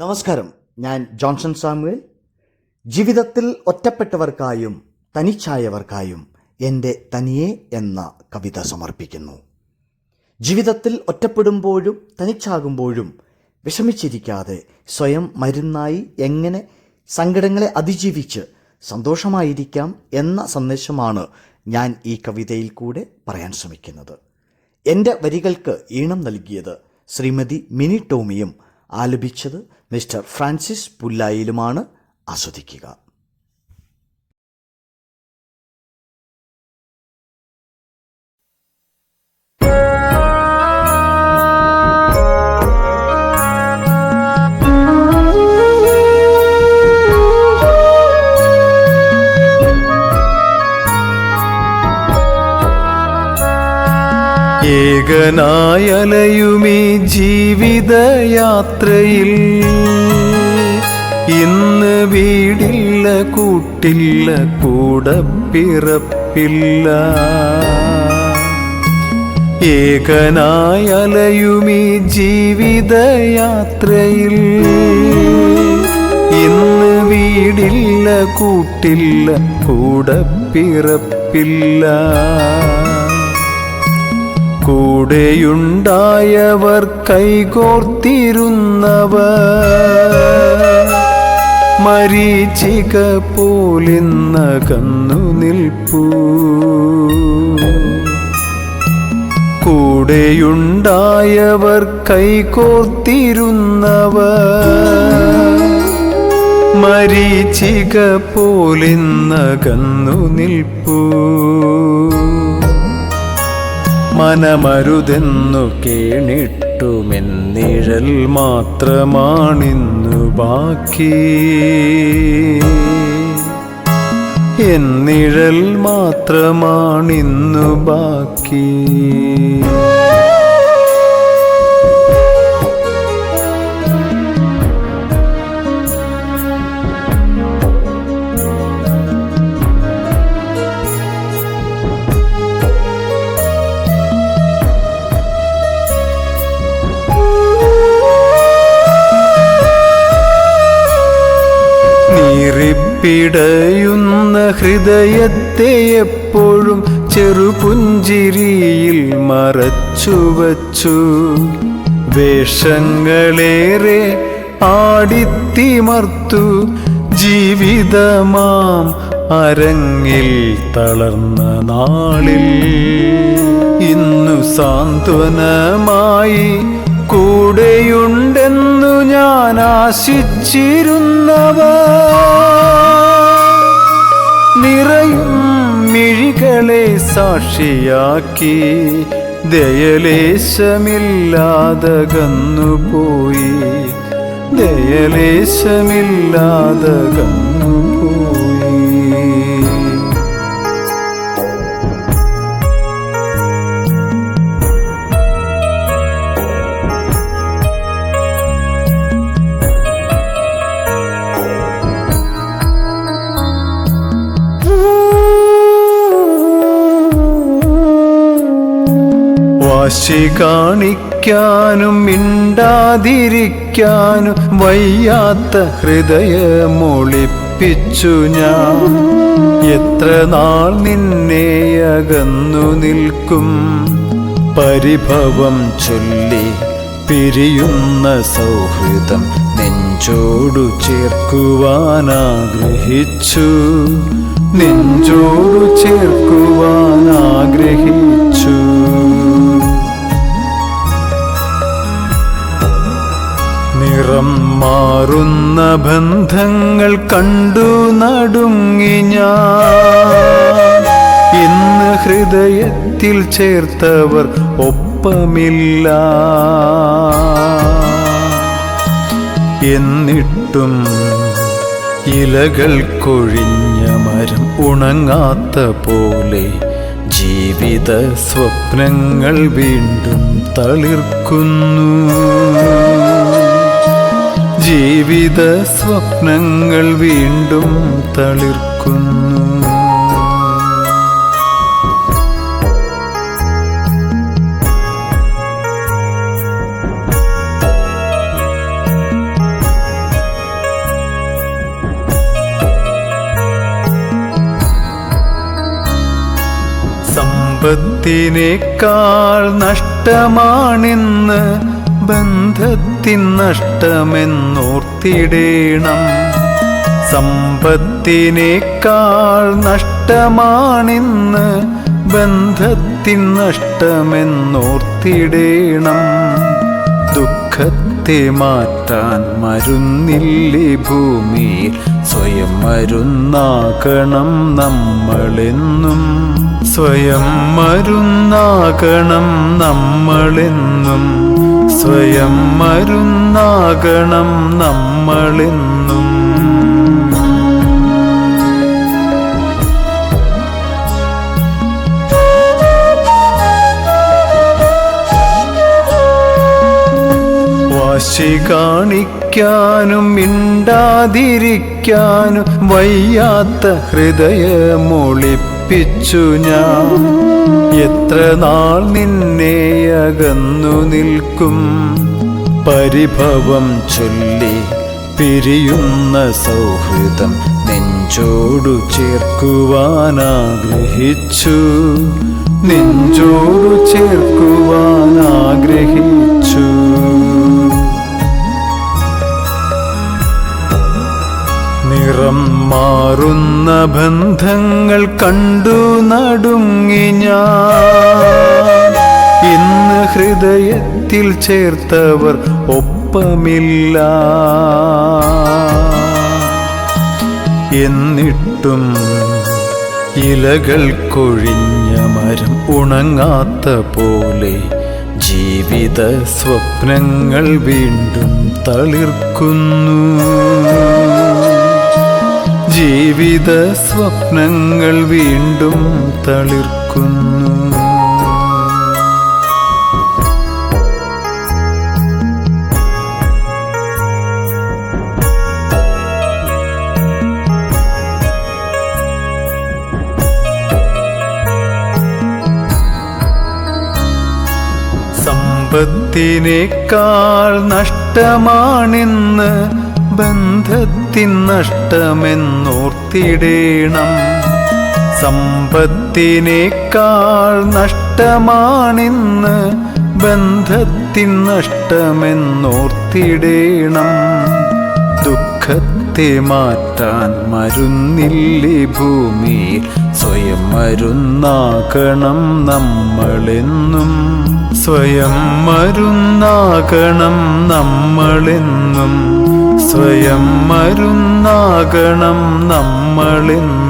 നമസ്കാരം. ഞാൻ Johnson Samuel. ജീവിതത്തിൽ ഒറ്റപ്പെട്ടവർക്കായും തനിച്ചായവർക്കായും എന്റെ തനിയെ എന്ന കവിത സമർപ്പിക്കുന്നു. ജീവിതത്തിൽ ഒറ്റപ്പെടുമ്പോഴും തനിച്ചാകുമ്പോഴും വിഷമിച്ചിരിക്കാതെ സ്വയം മരുന്നായി എങ്ങനെ സങ്കടങ്ങളെ അതിജീവിച്ച് സന്തോഷമായിരിക്കാം എന്ന സന്ദേശമാണ് ഞാൻ ഈ കവിതയിൽ കൂടെ പറയാൻ ശ്രമിക്കുന്നത്. എന്റെ വരികൾക്ക് ഈണം നൽകിയത് ശ്രീമതി മിനി ടോമിയും ആലപിച്ചത് മിസ്റ്റർ ഫ്രാൻസിസ് പുല്ലായിലുമാണ്. ആസ്വദിക്കുക. ഏകനായലയുമീ ജീവിതയാത്രയിൽ. ഇന്ന് വീടില്ല കൂട്ടില്ല കൂടപ്പിറപ്പില്ല. ഏകനായലയുമീ ജീവിതയാത്രയിൽ. ഇന്ന് വീടില്ല കൂട്ടില്ല കൂടപ്പിറപ്പില്ല. കൂടെയുണ്ടായവർ കൈകോർത്തിരുന്നവർ. മരീചിക പോലിന്നകന്നു നിൽപ്പൂ. കൂടെയുണ്ടായവർ കൈകോർത്തിരുന്നവർ. മരീചിക പോലിന്നകന്നു നിൽപ്പൂ. മനമരുതെന്നു കേണിട്ടുമെന്നിഴൽ മാത്രമാണിന്നു ബാക്കി. എന്നിഴൽ മാത്രമാണിന്നു ബാക്കി. നീറിപ്പിടയുന്ന ഹൃദയത്തെ എപ്പോഴും ചെറുപുഞ്ചിരിയിൽ മറച്ചുവച്ചു. വേഷങ്ങളേറെ ആടിത്തിമർത്തു ജീവിതമാം അരങ്ങിൽ തളർന്ന നാളിൽ. ഇന്നു സാന്ത്വനമായി കൂടെയുണ്ടെന്നു ഞാൻ ആശിച്ചിരുന്നവ. നിറയും മിഴികളെ സാക്ഷിയാക്കി ദയലേശമില്ലാതെ കന്നുപോയി. വാശി കാണിക്കാനും മിണ്ടാതിരിക്കാനും വയ്യാത്ത ഹൃദയമൊളിപ്പിച്ചു ഞാൻ. എത്ര നാൾ നിന്നെ അകന്നു നിൽക്കും. പരിഭവം ചൊല്ലി പിരിയുന്ന സൗഹൃദം നെഞ്ചോടു ചേർക്കുവാനാഗ്രഹിച്ചു. നെഞ്ചോടു ചേർക്കുവാനാഗ്രഹിച്ചു. നിറം മാറുന്ന ബന്ധങ്ങൾ കണ്ടു നടുങ്ങി ഞാൻ. ഇന്ന് ഹൃദയത്തിൽ ചേർത്തവർ ഒപ്പമില്ല. എന്നിട്ടും ഇലകൾ കൊഴിഞ്ഞ മരം ഉണങ്ങാത്ത പോലെ ജീവിത സ്വപ്നങ്ങൾ വീണ്ടും തളിർക്കുന്നു. ജീവിത സ്വപ്നങ്ങൾ വീണ്ടും തളിർക്കുന്നു. സമ്പത്തിനേക്കാൾ നഷ്ടമാണിന്ന് ബന്ധത്തിൽ നഷ്ടമെന്നോർത്തിടേണം സമ്പത്തിനേക്കാൾ നഷ്ടമാണിന്ന് ബന്ധത്തിൻ നഷ്ടമെന്നോർത്തിടേണം. ദുഃഖത്തെ മാറ്റാൻ മരുന്നില്ലേ ഭൂമിയിൽ സ്വയം മരുന്നാകണം നമ്മളെന്നും. സ്വയം മരുന്നാകണം നമ്മളെന്നും. സ്വയം മരുന്നാകണം നമ്മളെന്നും. വാശി കാണിക്കാനും മിണ്ടാതിരിക്കാനും വയ്യാത്ത ഹൃദയമൊളിപ്പിച്ചു ഞാൻ. എത്ര നാൾ നിന്നെ അകന്നു നിൽക്കും. പരിഭവം ചൊല്ലി പിരിയുന്ന സൗഹൃദം നെഞ്ചോടു ചേർക്കുവാനാഗ്രഹിച്ചു. നെഞ്ചോടു ചേർക്കുവാനാഗ്രഹിച്ചു മാറുന്ന ബന്ധങ്ങൾ കണ്ടു നടുങ്ങി ഞാൻ. ഇന്ന് ഹൃദയത്തിൽ ചേർത്തവർ ഒപ്പമില്ല. എന്നിട്ടും ഇലകൾ കൊഴിഞ്ഞ മരം ഉണങ്ങാത്ത പോലെ ജീവിത സ്വപ്നങ്ങൾ വീണ്ടും തളിർക്കുന്നു. ജീവിത സ്വപ്നങ്ങൾ വീണ്ടും തളിർക്കുന്നു. സമ്പത്തിനേക്കാൾ നഷ്ടമാണിന്ന് ബന്ധത്തിൻ നഷ്ടമെന്നോർത്തിടേണം. സമ്പത്തിനേക്കാൾ നഷ്ടമാണിന്ന് ബന്ധത്തിൻ നഷ്ടമെന്നോർത്തിടേണം. ദുഃഖത്തെ മാറ്റാൻ മരുന്നില്ലേ ഭൂമി സ്വയം മരുന്നാകണം നമ്മളെന്നും. സ്വയം മരുന്നാകണം നമ്മളെന്നും. സ്വയം മരുന്നാകണം നമ്മളെന്നും.